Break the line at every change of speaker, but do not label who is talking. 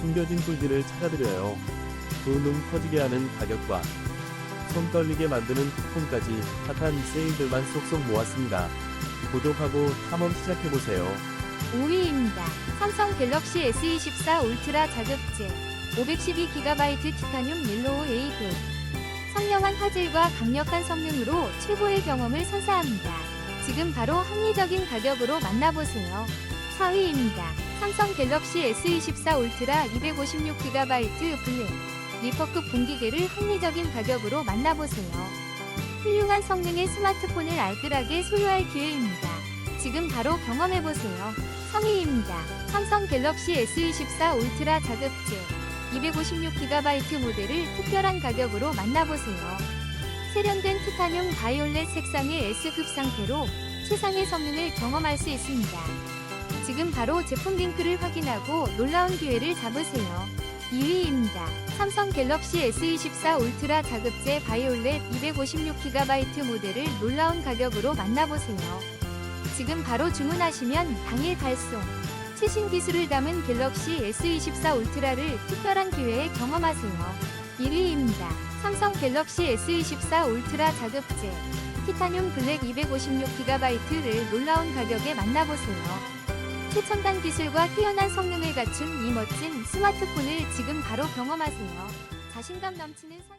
숨겨진 꿀들을 찾아드려요. 두눈 커지게 하는 가격과 손 떨리게 만드는 쿠폰까지 핫한 세일들만 쏙쏙 모았습니다. 구독하고 탐험 시작해보세요.
5위입니다. 삼성 갤럭시 S24 울트라 자급제 512GB 티타늄 옐로우 A100 선명한 화질과 강력한 성능으로 최고의 경험을 선사합니다. 지금 바로 합리적인 가격으로 만나보세요. 4위입니다. 삼성 갤럭시 S24 울트라 256GB 블랙 리퍼급 공기계를 합리적인 가격으로 만나보세요. 훌륭한 성능의 스마트폰을 알뜰하게 소유할 기회입니다. 지금 바로 경험해보세요. 3위입니다. 삼성 갤럭시 S24 울트라 자급제 256GB 모델을 특별한 가격으로 만나보세요. 세련된 티타늄 바이올렛 색상의 S급 상태로 최상의 성능을 경험할 수 있습니다. 지금 바로 제품 링크를 확인하고 놀라운 기회를 잡으세요. 2위입니다. 삼성 갤럭시 S24 울트라 자급제 바이올렛 256GB 모델을 놀라운 가격으로 만나보세요. 지금 바로 주문하시면 당일 발송. 최신 기술을 담은 갤럭시 S24 울트라를 특별한 기회에 경험하세요. 1위입니다. 삼성 갤럭시 S24 울트라 자급제 티타늄 블랙 256GB를 놀라운 가격에 만나보세요. 최첨단 기술과 뛰어난 성능을 갖춘 이 멋진 스마트폰을 지금 바로 경험하세요. 자신감 넘치는 상...